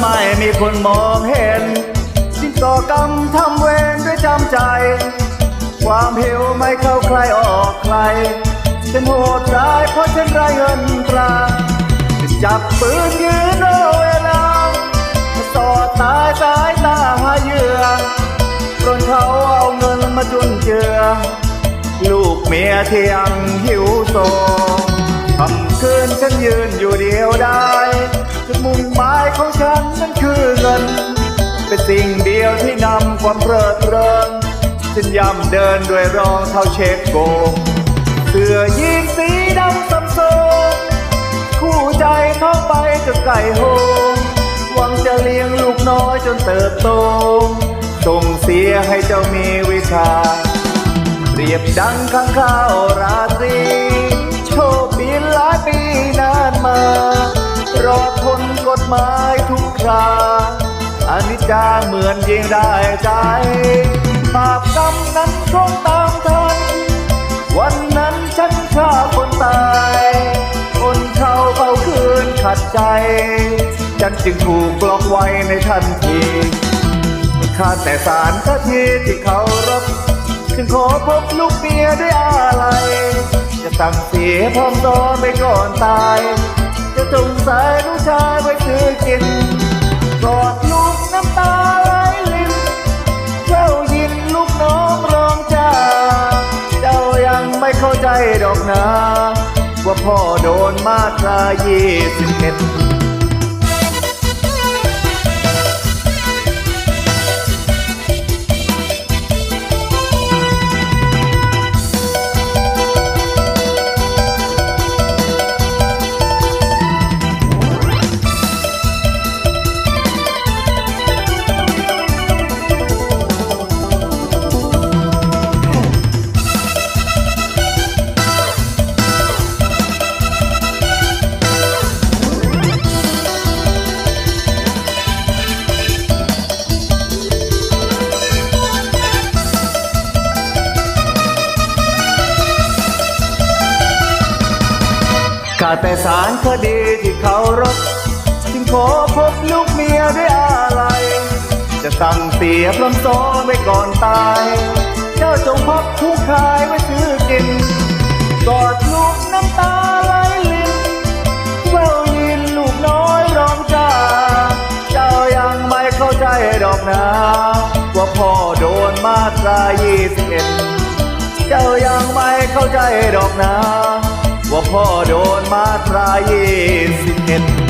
ไม่มีคนมองเห็นสิ้นก่อกรรมทำเวรด้วยจำใจ ความหิวไม่เข้าใครออกใครฉันโหดร้ายเพราะฉันไรเงินตราจับปืนยืนรอเวลาสอดตายสายตาหาเหยื่อจนเขาเอาเงินมาจุนเจือ ลูกเมียที่ยังหิวโซคำคืนฉันยืนอยู่เดียวได้ หมายของฉันนั้นคือเงิน เป็นสิ่งเดียวที่นำความเพลิดเพลินฉันย่ำเดินด้วยรองเท้าเช็คโกเสื้อยีนสีดำสำโซคู่ใจเข้าไปจนไก่โฮงหวังจะเลี้ยงลูกน้อยจนเติบโตส่งเสียให้เจ้ามีวิชาเปรียบดังข้างข้าวราตรี โชคดีหลายปีนานมารอ มายทุกคราอนิจจาเหมือนยิงได้ใจบาปกรรมนั้นคงตามทัน วันนั้นฉันฆ่าคนตาย คนเขาเอาคืนขัดใจ ฉันจึงถูกบล็อกไว้ในทันทีข้าแต่สารคดีที่เขารบจึงขอพบลูกเมียด้วยอะไร จะสั่งเสียพร้อมตอนไปก่อนตาย จะจงใส่ลูก ชายไว้ซื้อกินกอดลูกน้ำตาไหลลินเจ้ายินลูกน้องร้องจ้า เจ้ายังไม่เข้าใจดอกนะว่าพ่อโดนมาตรายี่สิบเอ็ด ข้าแต่สารคดีที่เขารบจึงขอพบลูกเมียด้วยอะไร จะสั่งเสียพร้อมซ้อไว้ก่อนตาย เจ้าจงพับผู้ขายไว้ซื้อกิน กอดลูกน้ำตาไหลลินแววยินลูกน้อยร้องจ้า เจ้ายังไม่เข้าใจดอกนะ ว่าพ่อโดนมาตรายี่สิบเอ็ดเจ้ายังไม่เข้าใจดอกนะว่า พ่อโดนมาตรายสิบเอ็ด